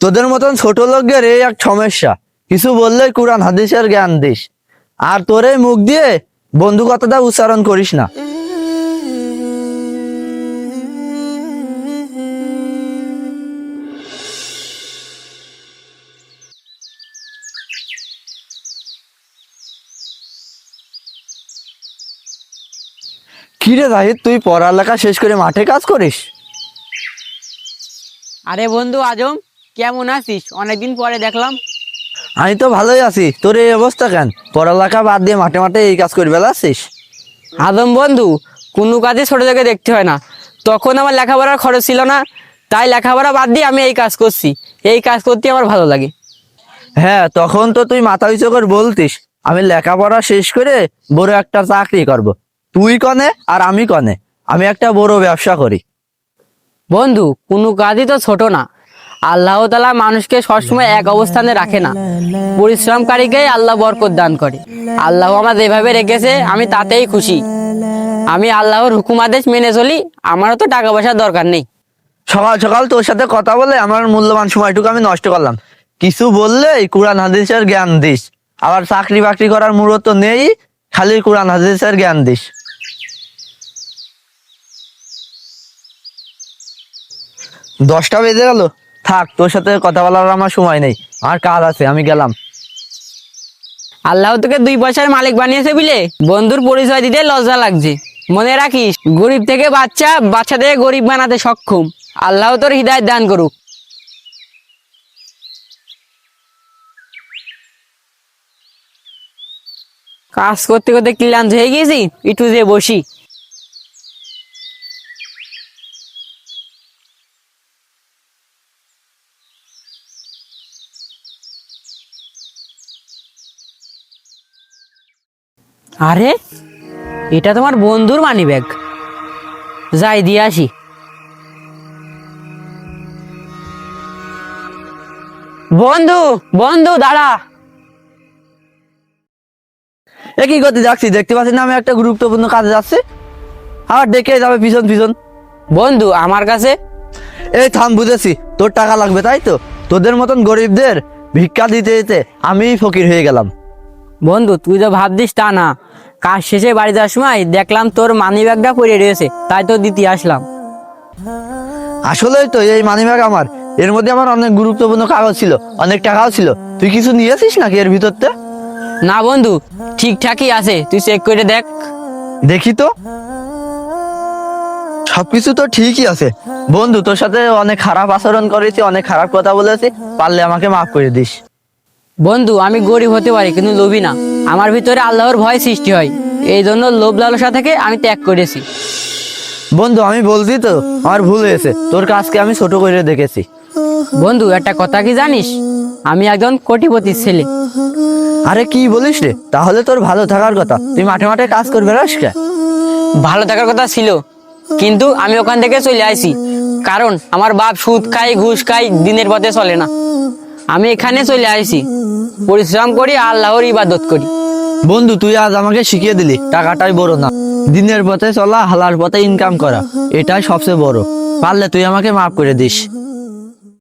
তোদের মতন ছোট লোকদের এই এক সমস্যা। কিছু বললেই কোরআন, হাদিসের জ্ঞান দিস। আর তোর মুখ দিয়ে বন্ধু কথাটা উচ্চারণ করিস না। কিরে জাহিদ, তুই পড়ালেখা শেষ করে মাঠে কাজ করিস? আরে বন্ধু, আজম কেমন আছিস? অনেকদিন পরে দেখলাম। আমি তো ভালোই আছি। তোর এই অবস্থা কেন? পড়ালেখা বাদ দিয়ে মাঠে মাঠে এই কাজ করে বেলাচ্ছিস আদম বন্ধু কোনো কাজে ছোট থেকে দেখতে হয় না। তখন আমার লেখাপড়ার খরচ ছিল না তাই লেখাপড়া বাদ দিয়ে আমি এই কাজ করছি। এই কাজ করতে আমার ভালো লাগে। হ্যাঁ তখন তো তুই মাথা উঁচু করে বলতিস আমি লেখাপড়া শেষ করে বড় একটা চাকরি করব। তুই কনে আর আমি কনে? আমি একটা বড় ব্যবসা করি। বন্ধু কোনো কাজই তো ছোট না। আল্লাহ তালা মানুষকে সবসময় এক অবস্থানে রাখে না। পরিশ্রমকারীকে আল্লাহ বরকত দান করে। আল্লাহ আমার যেভাবে রেখেছে, আমি তাতেই খুশি। আমি আল্লাহর হুকুম আদেশ মেনে চলি, আমারও তো টাকা পয়সার দরকার নেই। সকাল সকাল তোর সাথে কথা বলে আমার মূল্যবান সময়টুকু আমি নষ্ট করলাম। কিছু বললেই কোরআন, হাদিসের জ্ঞান দিস। আবার চাকরি বাকরি করার মূলত নেই, খালি কোরআন, হাদিসের জ্ঞান দিস। দশটা বেজে গেল। থাক, তোর সাথে কথা বলার আমার সময় নেই। আমার কাজ আছে, আমি গেলাম। আল্লাহ তোকে দুই পয়সার মালিক বানিয়েছে বুঝলে? বন্ধুর পরিচয় দিতে লজ্জা লাগছে। মনে রাখিস, গরিব থেকে বাচ্চা বাচ্চা থেকে গরিব বানাতে সক্ষম। আল্লাহ তোর হৃদায়ত দান করুক। কাজ করতে করতে ক্লান্ত হয়ে গেছি, একটু যে বসি। আরে এটা তোমার বন্ধুর মানি ব্যাগ যাই দিয়ে আসি। বন্ধু বন্ধু দাঁড়া। এ কি করতে যাচ্ছি? দেখতে পাচ্ছি না আমি একটা গুরুত্বপূর্ণ কাজে যাচ্ছি। আবার ডেকে যাবে পিছন পিছন। বন্ধু আমার কাছে এই থাম বুঝেছি। তোর টাকা লাগবে তাই তো? তোদের মতন গরিবদের ভিক্ষা দিতে দিতে আমি ফকির হয়ে গেলাম। বন্ধু তুই তো ভাবছিস তা না। কাজ শেষে বাড়ি যাওয়ার সময় দেখলাম তোর মানি ব্যাগটা পড়ে রয়েছে তাই তো দিতে আসলাম। আসলেই তো এই মানিব্যাগ আমার। এর মধ্যে আমার অনেক গুরুত্বপূর্ণ কাগজ ছিল অনেক টাকাও ছিল। তুই কিছু নিয়েছিস নাকি এর ভিতরতে? না বন্ধু ঠিকঠাকই আছে তুই চেক করে দেখ। দেখি তো। সবকিছু তো ঠিকই আছে। বন্ধু তোর সাথে অনেক খারাপ আচরণ করেছি অনেক খারাপ কথা বলেছি পারলে আমাকে মাফ করে দিস। বন্ধু আমি গরিব হতে পারি কিন্তু লোভী না। আমার ভিতরে আল্লাহর ভয় সৃষ্টি হয়। এই জন্য লোভ লালসা থেকে আমি ত্যাগ করেছি। বন্ধু আমি বলছি তো আমার ভুল হয়েছে। তোর কাজকে আমি ছোট করে দেখেছি। বন্ধু একটা কথা কি জানিস? আমি একজন কোটিপতির ছেলে। আরে কি বলিস রে? তাহলে তোর ভালো থাকার কথা। তুই মাঠে মাঠে কাজ করবে রাস ভালো থাকার কথা ছিল কিন্তু আমি ওখান থেকে চলে আসি কারণ আমার বাপ সুদ খাই ঘুষ খাই দিনের পথে চলে না। আমি এখানে চলে আসি পরিশ্রম করি, আল্লাহর ইবাদত করি। বন্ধু, তুই আজ আমাকে শিখিয়ে দিলি, টাকাটাই বড় না। দিনের পথে চলা, হালার পথে ইনকাম করা, এটাই সবচেয়ে বড়। পারলে তুই আমাকে মাফ করে দিস।